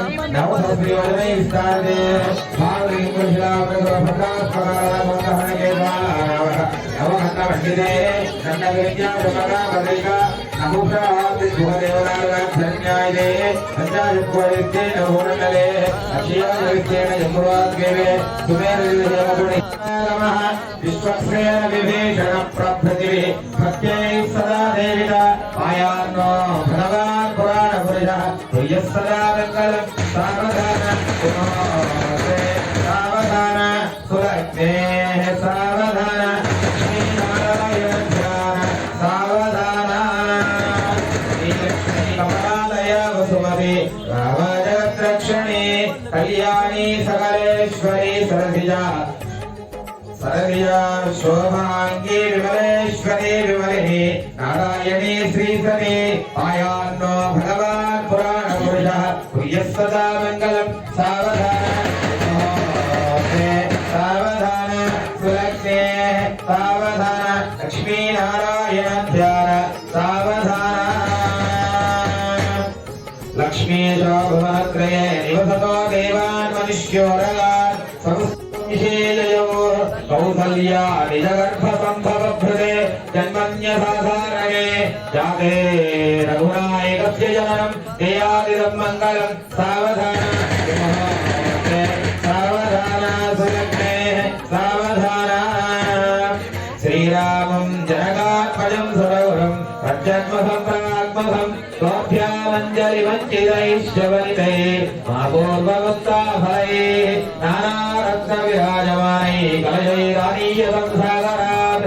ప్రత్యేకం నవసస్యోజనే విస్తారతే అవహన్నవండితే దండవిద్యాపరామదైక నముషాదేవనాగన్యాయతే సంచాయుక్వైత్తే ಧನ್ಯಾಯೇ ಸಂಜಾಯುಕ್ತೇ ನಮೋನಲೇ ಅಕ್ಷಯಾಯುಕ್ತೇನ ಯಮುರಾದ್ಗೇವೆ ಸುಮೇರದಿದ ದೇವಗುಣಿ ನಮಃ ವಿಶ್ವಕ್ಸೇನ ವಿಭೀಷಣ ಪ್ರಭೃತಿವಿ ಭಕ್ತೈ ಸದಾ ದೇವಿದ ಆಯಾನ್ನೋ ಭಗವಾನ್ ಪುರಾಣ ಪುರಿದ ಸದಾ ಸಾರ್ವಧಾನ మంగళం సావధాన నమోస్తే సావధాన సులగ్నే సావధాన లక్ష్మీనారాయణ ధ్యాన సావధాన లక్ష్మీశోభమాత్రయే నివసతో దేవాన్ మనుష్యోరగాన్ సంశేజయో స్వాభ్యామంజలి వంచితైశ్వరితై మా పూర్వవత్తాఫలై నానారత్న విరాజమానై కలశైరానీయ సంసాగరాత్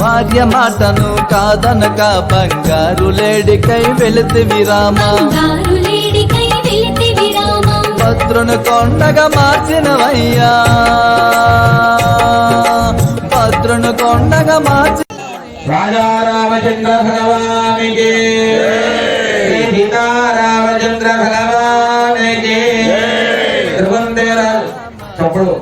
భార్య మాటను కాదనక బంగారు లేడికై వెళితివి రామ. బంగారు లేడికై వెళితివి రామా. భద్రును కొండగా మార్చినవయ్యా. భద్రును కొండగా మార్చి రాజా రామచంద్ర భగవానికి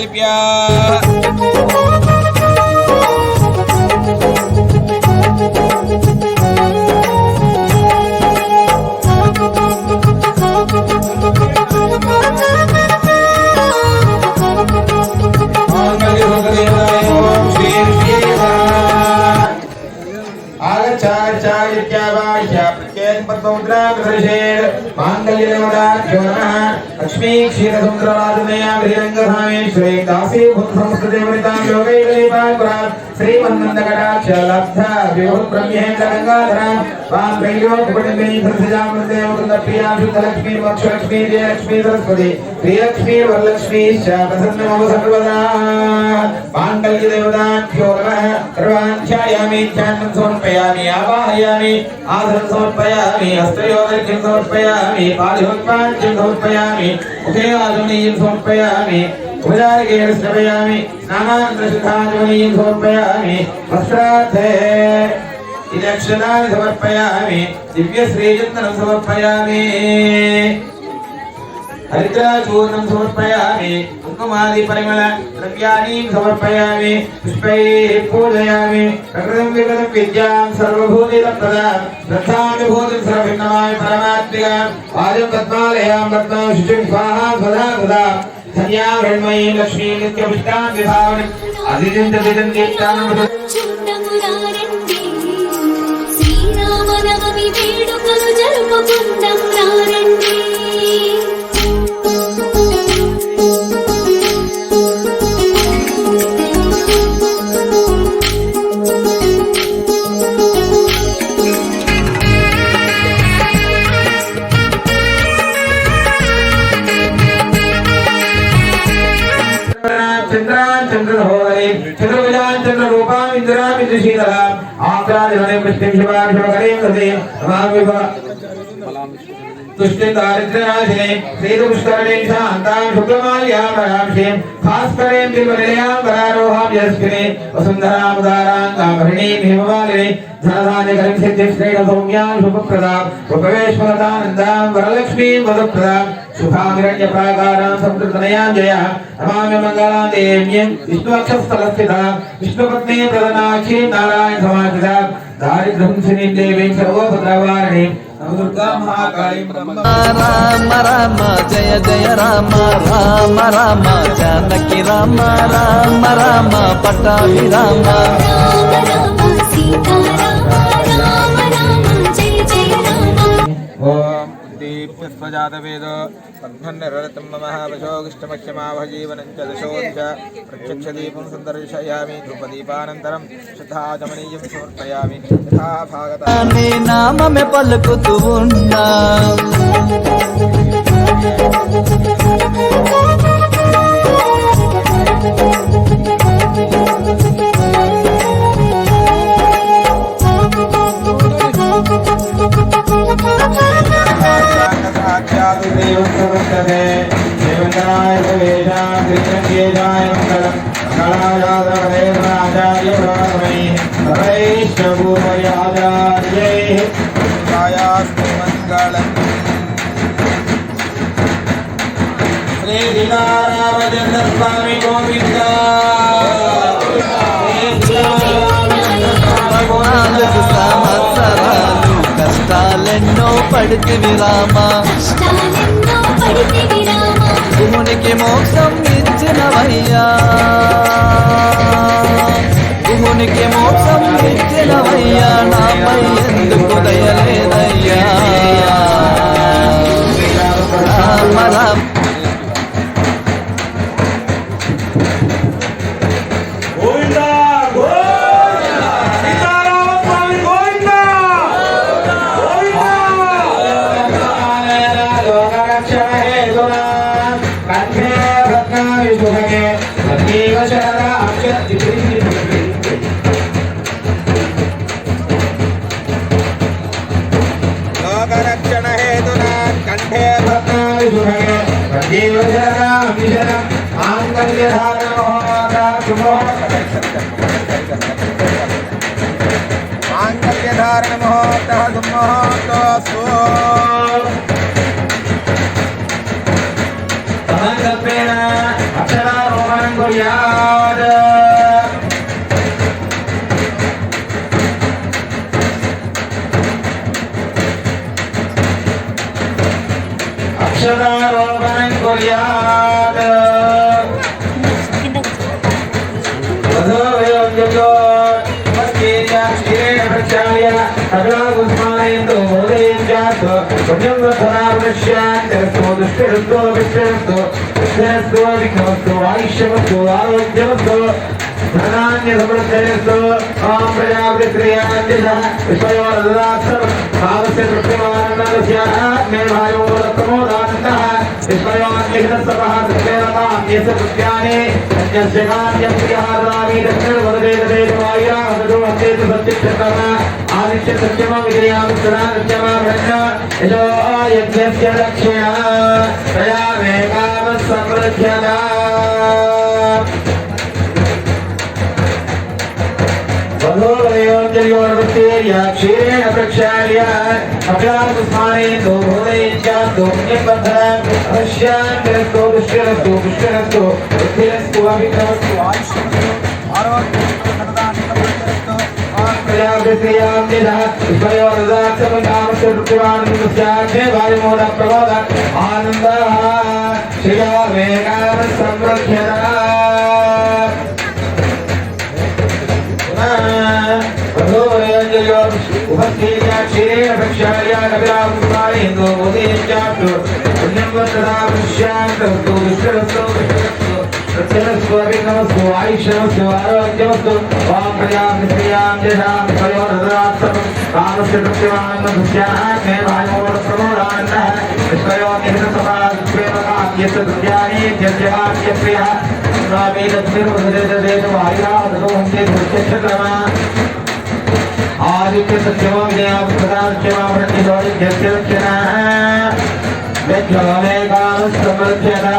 कल्प्या प्रत्येक पद्ममुद्रा कृषेण माङ्गल्यनोदाख्यो नमः। लक्ष्मी क्षीरसुंदरवादनयाभ्रियङ्गधामेश्वरे दासी भूतसंस्कृतिवृतां योगैकलेपाग्रां श्रीमन्नन्दकटाक्षलब्धा विभुब्रह्मेन्द्रगङ्गाधरां वां त्रैलोकपटिम्बीसजामृतेमुकुन्दप्रियाँ शुद्धलक्ष्मी मोक्षलक्ष्मी जयलक्ष्मी सरस्वती, प्रियलक्ष्मी वरलक्ष्मीश्च प्रसन्नमव सर्वदा माङ्गल्यदेवताभ्यो नमः सर्वा प्रख्यायामि ध्यानं समर्पयामि, आवाहयामि, आसनं समर्पयामि हस्तयोदर्घ्यं समर्पयामि पादुपद्मार्घ्यं समर्पयामि मुखेयाधुनीयं समर्पयामि उदारकेण स्नपयामि स्नानान्तरशुद्धाधुनीयं समर्पयामि वस्त्रार्थे इदक्षराणि समर्पयामि दिव्य दिव्यश्रीचन्दनं समर्पयामि। హరిద్రాచూర్ణం సమర్పయామి కుంకుమాది పరిమళ ద్రవ్యాన్ని సమర్పయామి పుష్పై పూజయామి ప్రకృతం వికృతం విద్యాం సర్వభూతిత ప్రదాం శ్రద్ధాం విభూతిం సర్వభిన్నమాయ పరమాత్మిగా పాదం పద్మాలయాం పద్మా శుచిం స్వాహా సదా సదా ధన్యా హృణ్మయీ లక్ష్మీ నిత్యపుష్టాం విభావని అదిజింత విదంతీర్థానం శ్రీరామనవమి వేడుకలు జరుపుకుందాం రారండి तुष्टिदारिद्र्यनाशिने श्रीदुष्करणे शान्तां शुक्लमाल्यां परांशें भास्करें बिल्वनिलयां परारोहां यस्मिने वसुन्धरामुदारां काभरणीं हिममालिने धनधान्यकरीं सिद्धिं श्रेणसौम्यां शुभप्रदां उपवेश्वरतानन्दां वरलक्ष्मीं वदप्रदां सुखाग्रण्यप्राकारां संतृतनयां जयः। नमामि मङ्गलादेव्यं विष्णुवक्षस्थलस्थिता। विष्णुपत्नी प्रदनाक्षी नारायणसमाकृता दारिद्र्यं श्रीं देवीं सर्वोपद्रवारिणीं। राम राम, जय जय राम राम राम, जानकी राम राम राम पट्टाभि राम దీప్యస్వజాతవేద పద్మన్నరతం మమ వశోగిష్టమక్షమాభజీవనం చ దశోంచ ప్రత్యక్షదీపం సందర్శయామి ధూపదీపానంతరం శుద్ధాచమనీయం సమర్పయామి యథా భాగత నీ నామమే పలుకుతూ పడితివి రామ. గుమునికి మోక్షం ఇచ్చినవయ్యా. గుమునికి మోక్షం ఇచ్చినవయ్యా. నాపై ఎందుకు దయలేదయ్యా రామ రామ. ধারা ಸಕಲಾಗುಸ್ಮಾನೆಂದು ಬೋಧೆಯಿಂದ ध्यायन्तु पुण्यवधनावृश्यान्तरस्तो दुष्टहृतो विष्टहृतो दुष्टहस्तो विघ्नवस्तु आयुष्यवस्तु आरोग्यवस्तु धनान्य समृद्धयस्तु माँ प्रजावृत्रियान्यः विषयोरल्लासं भावस्य कृत्यमानन्दस्यात्मे वायो रत्नो दान्तः विषयोन्निघ्नस्तपः कृत्यरतान्यस्य कृत्यानि यस्य कान्यप्रियः रामी दक्षिणवरदेवदेववायुरा वदतु हस्तेतु सत्यक्षतः आदित्य सत्यमा विजयामुत्तरा नृत्यमा भ्रष्टा जो यज्ञस्य दक्षिणा तया वेगावत् समृद्ध्यता क्षीरेण प्रक्षाल्य अभ्यासस्थाने दो भुवनेन च दोम्यपथर पश्यान्तरस्तो दुष्टिरस्तु पुष्टिरस्तु बुद्धिरस्तु अभिक्रमस्तु आयुष्मस्तु आरोग्यस्तु सकदानिकमस्तु आक्रयाभिक्रियाँ निदः शिवानन्दस्याख्ये वायुमूलप्रबोध आनन्दः शिवा वेगान् संरक्षता आयुष्यमस्तु आरोग्यमस्तु। वाक्रियाँ निष्क्रियाँ यशां कलो हृदरात्मकम् कामस्य दृश्यमानदृश्यामे वायोरप्रमोदानन्दः विश्वयोनिहितसभास्वेन काम्यस्य दृश्यानि यज्ञवाक्यप्रियः वायुरावदोहन्त्यक्रमः आदित्य सत्यमो विजयाप्रदाच्यमावृत्तिदोरित्यक्षरक्षणाः व्यज्ञोमेकालसमर्थ्यता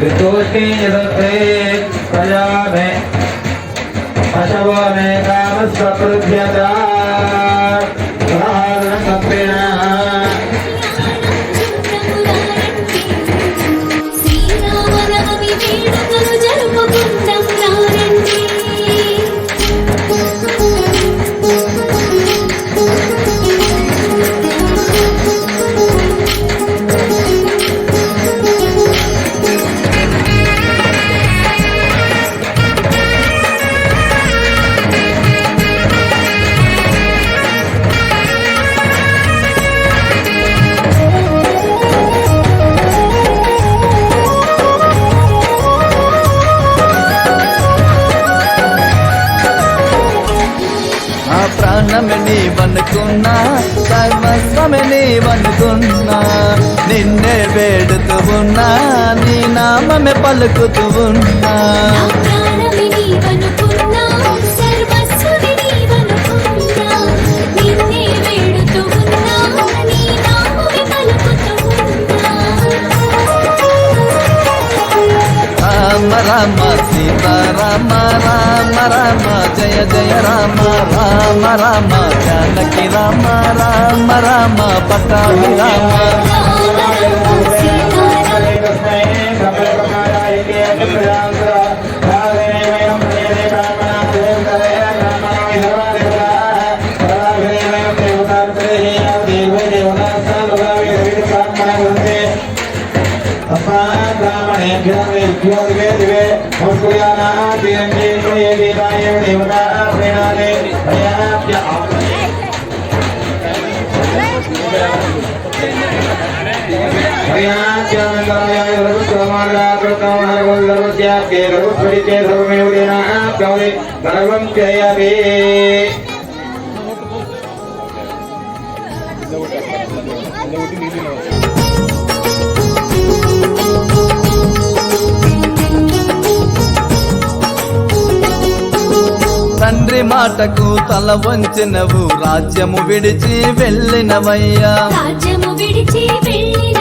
कृतोष्णे यदते प्रजा में अशवो मे कामस्वपृभ्यता పలుకుతూ ఉన్నా రామ రామ సీతారామ రామ రామ జయ జయ రామ రామ రామ జానకి రామ రామ రామ పట్టాభి రామ. జయవే తండ్రి మాటకు తల వంచినవు రాజ్యము విడిచి వెళ్ళినవయ్యా. రాజ్యము విడిచి వెళ్ళినవయ్యా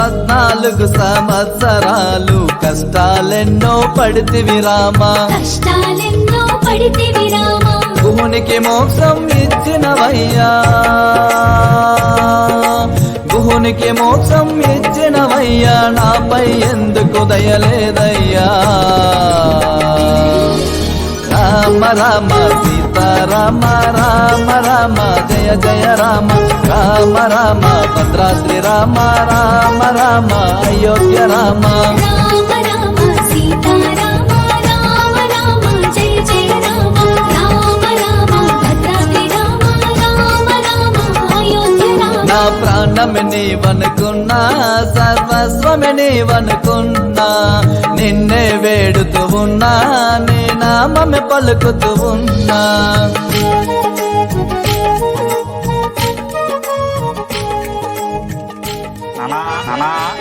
పద్నాలుగు సంవత్సరాలు కష్టాలెన్నో పడితివి రామా. కష్టాలెన్నో పడితే విరామా గుహునికి మోక్షం ఇచ్చినవయ్యా. గుహునికి మోక్షం ఇచ్చినవయ్యా నాపై ఎందుకు దయలేదయ్యా రామ రామ సీతారామ రామ రామ జయ జయ రామ రామ రామ భద్రాద్రి రామ రామ రామ అయోధ్య రామ రామ రామ సీతారామ రామ రామ జయ నీవనుకున్నా సర్వస్వమి నీవనుకున్నా నిన్నే వేడుతూ ఉన్నా నీ నామమే పలుకుతూ ఉన్నా.